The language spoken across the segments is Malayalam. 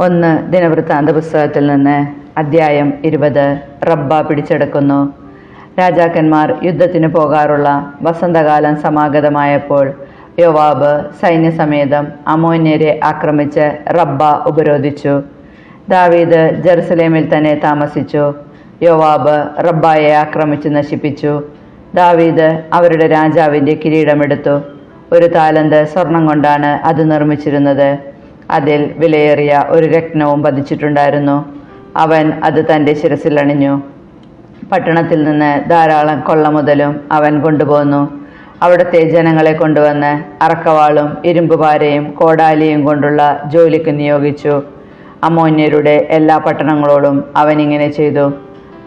ഒന്ന് ദിനവൃത്താന്ത പുസ്തകത്തിൽ നിന്ന് അദ്ധ്യായം ഇരുപത് റബ്ബ പിടിച്ചെടുക്കുന്നു. രാജാക്കന്മാർ യുദ്ധത്തിന് പോകാറുള്ള വസന്തകാലം സമാഗതമായപ്പോൾ യോവാബ് സൈന്യസമേതം അമോന്യരെ ആക്രമിച്ച് റബ്ബ ഉപരോധിച്ചു. ദാവീദ് ജെറുസലേമിൽ തന്നെ താമസിച്ചു. യോവാബ് റബ്ബായെ ആക്രമിച്ച് നശിപ്പിച്ചു. ദാവീദ് അവരുടെ രാജാവിന്റെ കിരീടമെടുത്തു. ഒരു താലന്ത് സ്വർണം കൊണ്ടാണ് അത് നിർമ്മിച്ചിരുന്നത്. അതിൽ വിലയേറിയ ഒരു രത്നവും പതിച്ചിട്ടുണ്ടായിരുന്നു. അവൻ അത് തന്റെ ശിരസിൽ അണിഞ്ഞു. പട്ടണത്തിൽ നിന്ന് ധാരാളം കൊള്ള മുതലും അവൻ കൊണ്ടുപോന്നു. അവിടുത്തെ ജനങ്ങളെ കൊണ്ടുവന്ന് അറക്കവാളും ഇരുമ്പുപാരയും കോടാലിയും കൊണ്ടുള്ള ജോലിക്ക് നിയോഗിച്ചു. അമോന്യരുടെ എല്ലാ പട്ടണങ്ങളോടും അവൻ ഇങ്ങനെ ചെയ്തു.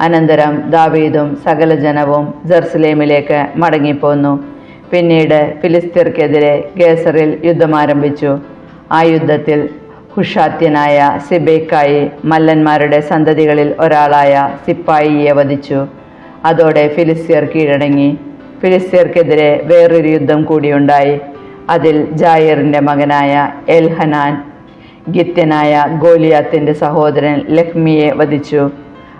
അനന്തരം ദാവീദും സകല ജനവും ജെറുസലേമിലേക്ക് മടങ്ങിപ്പോന്നു. പിന്നീട് ഫിലിസ്തീർക്കെതിരെ ഗേസറിൽ യുദ്ധം ആരംഭിച്ചു ആ യുദ്ധത്തിൽ ഹുഷാത്യനായ സിബേക്കായി മല്ലന്മാരുടെ സന്തതികളിൽ ഒരാളായ സിപ്പായിയെ വധിച്ചു. അതോടെ ഫിലിസ്തീർ കീഴടങ്ങി. ഫിലിസ്തീർക്കെതിരെ വേറൊരു യുദ്ധം കൂടിയുണ്ടായി അതിൽ ജായറിന്റെ മകനായ എൽഹനാൻ ഗിത്യനായ ഗോലിയാത്തിന്റെ സഹോദരൻ ലഹ്മിയെ വധിച്ചു.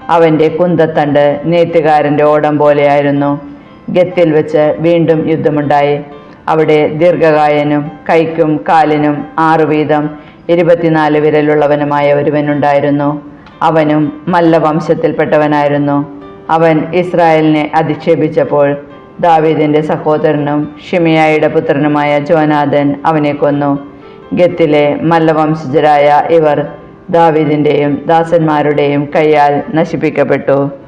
അവന്റെ കുന്തത്തണ്ട് നെയ്ത്തുകാരന്റെ ഓടം പോലെയായിരുന്നു. ഗത്തിൽ വെച്ച് വീണ്ടും യുദ്ധമുണ്ടായി. അവിടെ ദീർഘകായനും കൈക്കും കാലിനും ആറു വീതം ഇരുപത്തിനാല് വിരലുള്ളവനുമായ ഒരുവനുണ്ടായിരുന്നു. അവനും മല്ല വംശത്തിൽപ്പെട്ടവനായിരുന്നു. അവൻ ഇസ്രായേലിനെ അധിക്ഷേപിച്ചപ്പോൾ ദാവീദിന്റെ സഹോദരനും ഷിമിയായുടെ പുത്രനുമായ ജോനാഥൻ അവനെ കൊന്നു. ഗത്തിലെ മല്ലവംശജരായ ഇവർ ദാവീദിന്റെയും ദാസന്മാരുടെയും കയ്യാൽ നശിപ്പിക്കപ്പെട്ടു.